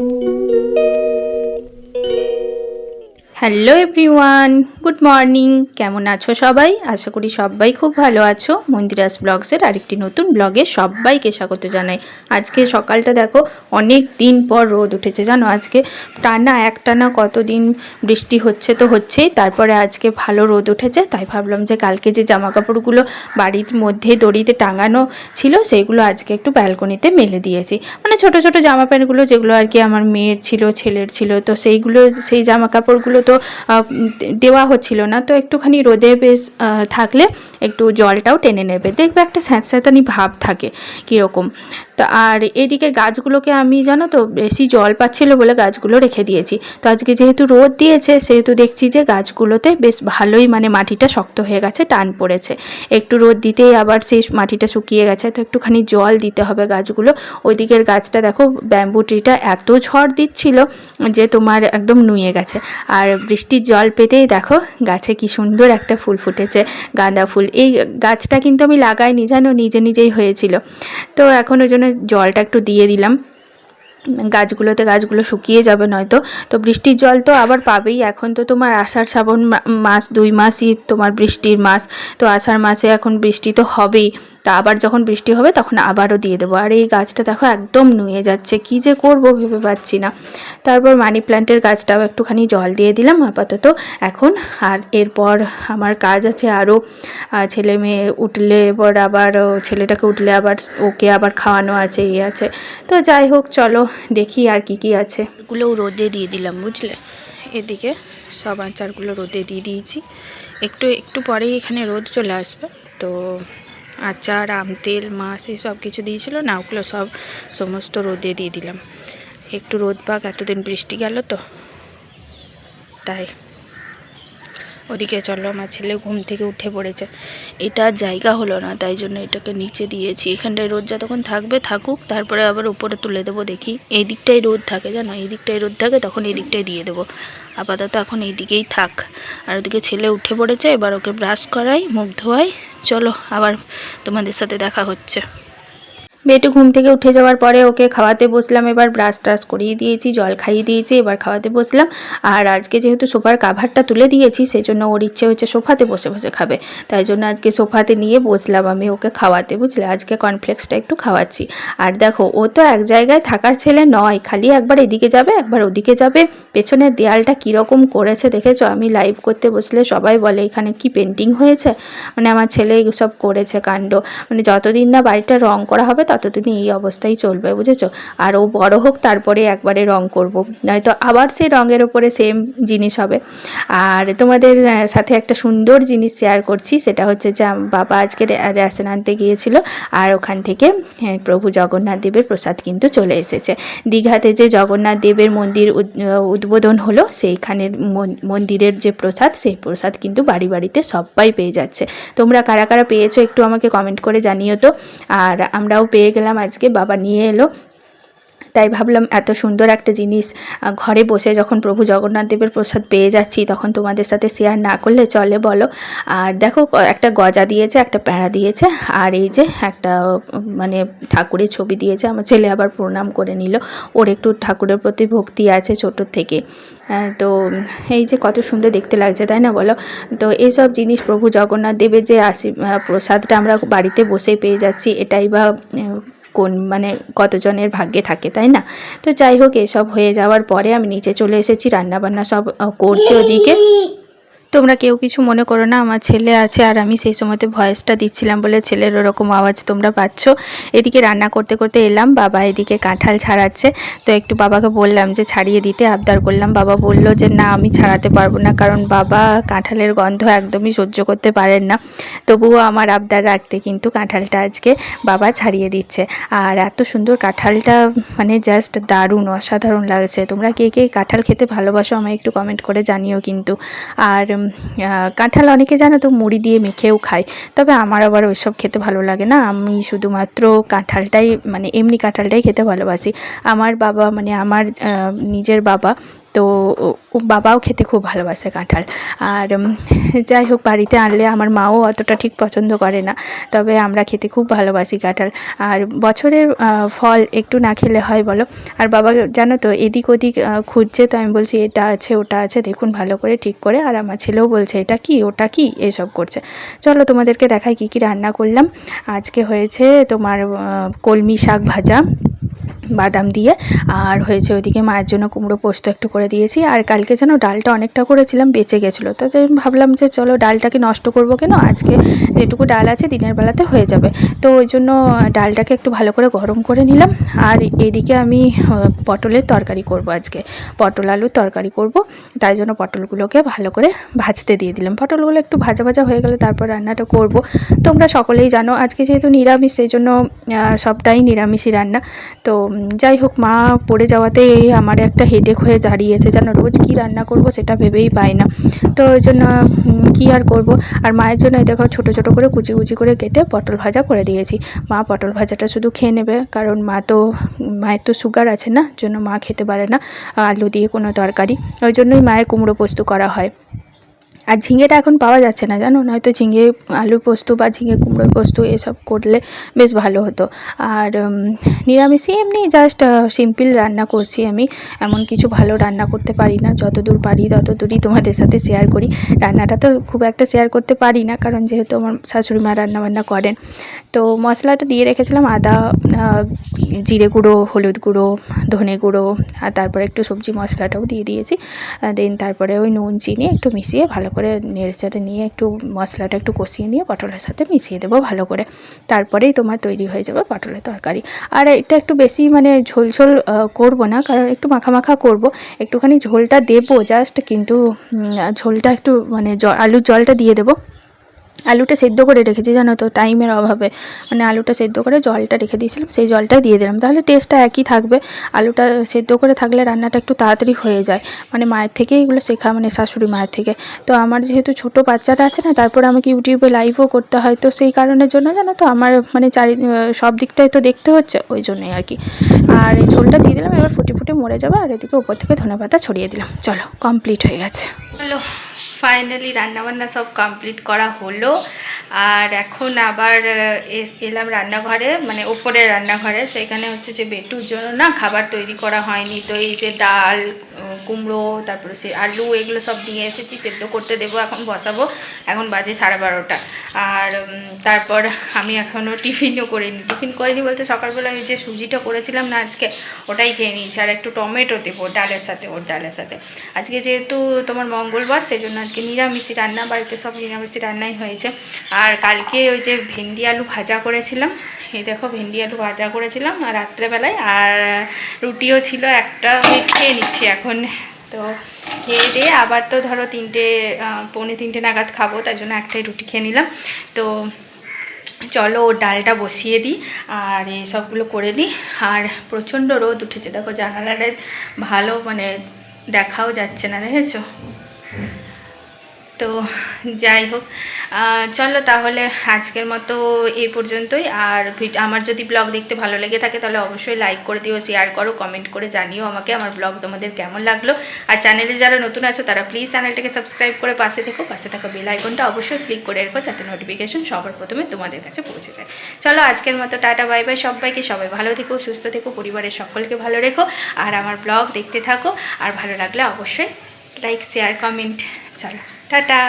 Música hello everyone, good morning. কেমন আছো সবাই? আশা করি সবাই খুব ভালো আছো। মন্দিরাস ব্লগসের আরেকটি নতুন ব্লগে সবাইকে স্বাগত জানাই। আজকে সকালটা দেখো, অনেক দিন পর রোদ উঠেছে, জানো? আজকে টানা এক একটানা কতদিন বৃষ্টি হচ্ছে তো হচ্ছেই, তারপরে আজকে ভালো রোদ উঠেছে, তাই ভাবলাম যে কালকে যে জামা কাপড়গুলো বাড়ির মধ্যে দড়িতে টাঙানো ছিল সেইগুলো আজকে একটু ব্যালকনিতে মেলে দিয়েছি। মানে ছোট ছোট জামা প্যান্টগুলো যেগুলো আর কি আমার মেয়ের ছিল, ছেলের ছিল, তো সেইগুলো, সেই জামা কাপড়গুলো তো দেওয়া হচ্ছিল না। তো একটুখানি রোদে বেশ থাকলে একটু জলটাও টেনে নেবে। দেখবে একটা স্যাঁতস্যাঁতানি ভাব থাকে কীরকম। তো আর এদিকে গাছগুলোকে আমি, জানো তো, বেশি জল পাচ্ছিল বলে গাছগুলো রেখে দিয়েছি। তো আজকে যেহেতু রোদ দিয়েছে, সেহেতু দেখছি যে গাছগুলোতে বেশ ভালোই মানে মাটিটা শক্ত হয়ে গেছে, টান পড়েছে। একটু রোদ দিতেই আবার সেই মাটিটা শুকিয়ে গেছে, তো একটুখানি জল দিতে হবে গাছগুলো। ওইদিকের গাছটা দেখো, ব্যাম্বু ট্রিটা এত ঝড় দিচ্ছিল যে তোমার একদম নুয়ে গেছে। আর বৃষ্টির জল পেতেই দেখো, গাছে কি সুন্দর একটা ফুল ফুটেছে, গাঁদা ফুল। এই গাছটা কিন্তু আমি লাগাইনি, জানো, নিজে নিজেই হয়েছিল। তো এখন ওই জন্য জলটা একটু দিয়ে দিলাম। গাছগুলোতে গাছগুলো শুকিয়ে যাবে নয়তো। তো বৃষ্টির জল তো আবার পাবেই। এখন তো তোমার আষাঢ় শ্রাবণ মাস, দুই মাসই তোমার বৃষ্টির মাস। তো আষাঢ় মাসে এখন বৃষ্টি তো হবেই। তা আবার যখন বৃষ্টি হবে তখন আবারও দিয়ে দেবো। আর এই গাছটা দেখো একদম নুয়ে যাচ্ছে। কি যে করব ভেবে পাচ্ছি না। তারপর মানি প্ল্যান্টের গাছটাও একটুখানি জল দিয়ে দিলাম আপাতত। এখন আর এরপর আমার কাজ আছে আরও ছেলে মেয়ে উঠলে এবার আবার ছেলেটাকে উঠলে আবার ওকে আবার খাওয়ানো আছে ইয়ে আছে। তো যাই হোক, চলো দেখি আর কি কি আছে। গুলোও রোদে দিয়ে দিলাম, বুঝলে? এদিকে সব আচারগুলো রোদে দিয়ে দিয়েছি। একটু একটু পরেই এখানে রোদ চলে আসবে। তো আচার, আম তেল, মাছ এই সব কিছু দিয়েছিল। না, ওগুলো সব সমস্ত রোদে দিয়ে দিলাম। একটু রোদ পাক, এতদিন বৃষ্টি গেল তো। তাই। ওদিকে চলো, আমার ছেলে ঘুম থেকে উঠে পড়েছে। এটা জায়গা হলো না, তাই জন্য এটাকে নিচে দিয়েছি। এখানটায় রোদ যতক্ষণ থাকবে, থাকুক, তারপরে আবার উপরে তুলে দেবো দেখি। এই দিকটাই রোদ থাকে, জানো? এই দিকটাই রোদ থাকে, তখন এই দিকটাই দিয়ে দেবো। আপাতত এখন এই দিকেই থাক। আর ওদিকে ছেলে উঠে পড়েছে, এবার ওকে ব্রাশ করাই, মুখ ধোয়াই। চলো, আবার তোমাদের সাথে দেখা হচ্ছে। বেটু ঘুম থেকে উঠে যাওয়ার পরে ওকে খাওয়াতে বসলাম, এবার ব্রাশ ট্রাশ করিয়ে দিয়েছি, জল খাইয়ে দিয়েছি, এবার খাওয়াতে বসলাম। আর আজকে যেহেতু সোফার কাভারটা তুলে দিয়েছি সেই জন্য ওর ইচ্ছে হচ্ছে সোফাতে বসে বসে খাবে। তাই জন্য আজকে সোফাতে নিয়ে বসলাম আমি ওকে খাওয়াতে, বুঝলে? আজকে কর্নফ্লেক্সটা একটু খাওয়াচ্ছি। আর দেখো, ও তো এক জায়গায় থাকার ছেলে নয়, খালি একবার এদিকে যাবে, একবার ওদিকে যাবে। পেছনের দেয়ালটা কীরকম করেছে দেখেছ? আমি লাইভ করতে বসলে সবাই বলে, এখানে কি পেন্টিং হয়েছে? মানে আমার ছেলে সব করেছে কাণ্ড। মানে যতদিন না বাড়িটা রং করা হবে ততদিন এই অবস্থাই চলবে বুঝেছ? আর ও বড় হোক তারপরে একবারে রং করব। নয়তো আবার সেই রঙের ওপরে সেম জিনিস হবে। আর তোমাদের সাথে একটা সুন্দর জিনিস শেয়ার করছি সেটা হচ্ছে যে বাবা আজকে রেশন আনতে গিয়েছিল আর ওখান থেকে হ্যাঁ, প্রভু জগন্নাথ দেবের প্রসাদ কিন্তু চলে এসেছে। দীঘাতে যে জগন্নাথ দেবের মন্দির উদ- উদ্বোধন হলো সেইখানের মন- মন্দিরের যে প্রসাদ সেই প্রসাদ কিন্তু বাড়ি বাড়িতে সবাই পেয়ে যাচ্ছে। তোমরা কারা কারা পেয়েছ একটু আমাকে কমেন্ট করে জানিও তো। আর আমরাও পেয়ে গেলাম আজকে বাবা নিয়ে এলো। তাই ভাবলাম এত সুন্দর একটা জিনিস ঘরে বসে যখন প্রভু জগন্নাথ দেবের প্রসাদ পেয়ে যাচ্ছি, তখন তোমাদের সাথে শেয়ার না করলে চলে বলো। আর দেখো একটা গজা দিয়েছে, একটা প্যাঁড়া দিয়েছে, আর এই যে একটা মানে ঠাকুরের ছবি দিয়েছে, আমার ছেলে আবার প্রণাম করে নিল। ওর একটু ঠাকুরের প্রতি ভক্তি আছে ছোটোর থেকে। তো এই যে কত সুন্দর দেখতে লাগছে, তাই না বলো? তো এইসব জিনিস প্রভু জগন্নাথ দেবের যে আশী প্রসাদটা আমরা বাড়িতে বসেই পেয়ে যাচ্ছি, এটাই বা কোন মানে কতজনের ভাগ্যে থাকে, তাই না? তো যাই হোক, এসব হয়ে যাওয়ার পরে আমি নিচে চলে এসেছি, রান্নাবান্না সব করছি ওদিকে। তোমরা কেউ কিছু মনে করো না, আমার ছেলে আছে আর আমি সেই সময়তে ভয়েসটা দিচ্ছিলাম বলে ছেলের ওরকম আওয়াজ তোমরা পাচ্ছ। এদিকে রান্না করতে করতে এলাম, বাবা এদিকে কাঁঠাল ছাড়াচ্ছে। তো একটু বাবাকে বললাম যে ছাড়িয়ে দিতে, আবদার করলাম। বাবা বলল যে না, আমি ছাড়াতে পারব না কারণ বাবা কাঁঠালের গন্ধ একদমই সহ্য করতে পারেন না। তবুও আমার আবদার রাখতে কিন্তু কাঁঠালটা আজকে বাবা ছাড়িয়ে দিচ্ছে। আর এত সুন্দর কাঁঠালটা মানে জাস্ট দারুণ, অসাধারণ লাগছে। তোমরা কে কে কাঁঠাল খেতে ভালোবাসো আমায় একটু কমেন্ট করে জানিও কিন্তু। আর কাঁঠাল অনেকে জানো তো মুড়ি দিয়ে মেখেও খায়। তবে আমার আবার ওইসব খেতে ভালো লাগে না। আমি শুধুমাত্র কাঁঠালটাই মানে এমনি কাঁঠালটাই খেতে ভালোবাসি। আমার বাবা মানে আমার নিজের বাবা তো বাবাও খেতে খুব ভালোবাসে কাঁঠাল। আর যাই হোক, বাড়িতে আনলে আমার মাও অতটা ঠিক পছন্দ করে না, তবে আমরা খেতে খুব ভালোবাসি কাঁঠাল। আর বছরের ফল একটু না খেলে হয় বলো? আর বাবা, জানো তো, এদিক ওদিক খুঁজছে, তো আমি বলছি, এটা আছে, ওটা আছে, দেখুন ভালো করে ঠিক করে। আর আমার ছেলেও বলছে, এটা কি, ওটা কি? এসব করছে। চলো, তোমাদেরকে দেখাই কী কী রান্না করলাম। আজকে হয়েছে তোমার কলমি শাক ভাজা। বাদাম দিয়ে। আর হয়েছে ওইদিকে মায়ের জন্য কুমড়ো পোস্ত একটু করে দিয়েছি। আর কালকে যেন ডালটা অনেকটা করেছিলাম, বেঁচে গেছিল। তো তাই ভাবলাম যে চলো ডালটাকে নষ্ট করব কেন? আজকে যেটুকু ডাল আছে দিনের বেলাতে হয়ে যাবে। তো ওই জন্য ডালটাকে একটু ভালো করে গরম করে নিলাম। আর এদিকে আমি পটলের তরকারি করব আজকে। পটল আলুর তরকারি করব। তাই জন্য পটলগুলোকে ভালো করে ভাজতে দিয়ে দিলাম। পটলগুলো একটু ভাজা ভাজা হয়ে গেলে তারপর রান্নাটা করব। তোমরা সকলেই জানো, আজকে যেহেতু নিরামিষ, সেই জন্য সবটাই নিরামিষই রান্না। তো যাই হোক, মা পড়ে যাওয়াতে আমার একটা হেডেক হয়ে দাঁড়িয়েছে। যেন রোজ কী রান্না করব সেটা ভেবেই পাই না। তো ওই জন্য কী আর করব? আর মায়ের জন্য দেখো ছোটো ছোটো করে কুচি কুচি করে কেটে পটল ভাজা করে দিয়েছি। মা পটল ভাজাটা শুধু খেয়ে নেবে, কারণ মা তো, মায়ের তো সুগার আছে না, জন্য মা খেতে পারে না, আলু দিয়ে কোনো তরকারি। ওই জন্যই মায়ের কুমড়ো পোস্ত করা হয়। আর ঝিঙেটা এখন পাওয়া যাচ্ছে না, জানো? নয়তো ঝিঙে আলু পোস্ত বা ঝিঙে কুমড়ো পোস্ত এসব করলে বেশ ভালো হতো। আর নিরামিষই এমনি জাস্ট সিম্পল রান্না করছি আমি। এমন কিছু ভালো রান্না করতে পারি না। যতদূর পারি, ততদূরই তোমাদের সাথে শেয়ার করি। রান্নাটা তো খুব একটা শেয়ার করতে পারি না, কারণ যেহেতু আমার শাশুড়ি মা রান্নাবান্না করেন। তো মশলাটা দিয়ে রেখেছিলাম আদা জিরে গুঁড়ো, হলুদ গুঁড়ো, ধনে গুঁড়ো, আর তারপরে একটু সবজি মশলাটাও দিয়ে দিয়েছি। দেন তারপরে ওই নুন, চিনি একটু মিশিয়ে ভালো করে নেড়েচেড়ে নিয়ে একটু মশলাটা একটু কষিয়ে নিয়ে পটলের সাথে মিশিয়ে দেবো ভালো করে। তারপরেই তোমার তৈরি হয়ে যাবে পটলের তরকারি। আর এটা একটু বেশি মানে ঝোল ঝোল করব না, কারণ একটু মাখা মাখা করব। একটুখানি ঝোলটা দেবো জাস্ট কিন্তু ঝোলটা একটু মানে আলুর জলটা দিয়ে দেবো। আলুটা সেদ্ধ করে রেখেছি, জানো তো, টাইমের অভাবে। মানে আলুটা সেদ্ধ করে জলটা রেখে দিয়েছিলাম, সেই জলটাই দিয়ে দিলাম। তাহলে টেস্টটা একই থাকবে। আলুটা সেদ্ধ করে থাকলে রান্নাটা একটু তাড়াতাড়ি হয়ে যায়। মানে মায়ের থেকে এগুলো শেখা মানে শাশুড়ি মায়ের থেকে। তো আমার যেহেতু ছোট বাচ্চাটা আছে না, তারপর আমাকে ইউটিউবে লাইভও করতে হয়। তো সেই কারণের জন্য জানো তো, আমার মানে চারি সব দিকটাই তো দেখতে হচ্ছে, ওই জন্যই আর কি। আর এই ঝোলটা দিয়ে দিলাম, এবার ফুটে ফুটে মরে যাবে। আর এদিকে উপর থেকে ধনে পাতা ছড়িয়ে দিলাম। চলো কমপ্লিট হয়ে গেছে। হ্যালো ফাইনালি রান্নাবান্না সব কমপ্লিট করা হলো। আর এখন আবার এলাম রান্নাঘরে মানে ওপরের রান্নাঘরে। সেখানে হচ্ছে যে বেটুর জন্য না খাবার তৈরি করা হয়নি। তো এই যে ডাল কুমড়ো, তারপরে সে আলু, এগুলো সব নিয়ে এসেছি, সেদ্ধ করতে দেবো, এখন বসাবো। এখন বাজে সাড়ে বারোটা। আর তারপর আমি এখনও টিফিনও করিনি। টিফিন করিনি বলতে সকালবেলা আমি যে সুজিটা করেছিলাম না, আজকে ওটাই খেয়ে নিয়েছি। আর একটু টমেটো দেবো, ডালের সাথে, ওর ডালের সাথে। আজকে যেহেতু তোমার মঙ্গলবার সেই জন্য আজকে নিরামিষি রান্না, বাড়িতে সব নিরামিষি রান্নাই হয়েছে। আর কালকে ওই যে ভেন্ডি আলু ভাজা করেছিলাম, এই দেখো ভেন্ডি আলু ভাজা করেছিলাম রাত্রেবেলায়, আর রুটিও ছিল একটা খেয়ে নিচ্ছি এখন। তো খেয়ে দিয়ে আবার তো ধরো তিনটে পৌনে তিনটে নাগাদ খাব, তার জন্য একটাই রুটি খেয়ে নিলাম। তো চলো ডালটা বসিয়ে দিই, আর এই সবগুলো করে নিই। আর প্রচণ্ড রোদ উঠেছে, দেখো জানালাটা ভালো মানে দেখাও যাচ্ছে না, দেখেছ? তো যাই হোক চলো তাহলে আজকের মতো এই পর্যন্তই। আর আমার যদি ব্লগ দেখতে ভালো লেগে থাকে তাহলে অবশ্যই লাইক করে দিও শেয়ার করো কমেন্ট করে জানিও আমাকে আমার ব্লগ তোমাদের কেমন লাগল। আর চ্যানেলে যারা নতুন আছো তারা প্লিজ চ্যানেলটাকে সাবস্ক্রাইব করে পাশে থেকো, পাশে থাকা বেল আইকনটা অবশ্যই ক্লিক করে রেখো যাতে নোটিফিকেশন সবার প্রথমে তোমাদের কাছে পৌঁছে যায়। চলো আজকের মতো টাটা বাই বাই সবাইকে। সবাই ভালো থেকো, সুস্থ থেকো, পরিবারের সকলকে ভালো রেখো। আর আমার ব্লগ দেখতে থাকো। আর ভালো লাগলে অবশ্যই লাইক শেয়ার কমেন্ট চলো। টাটা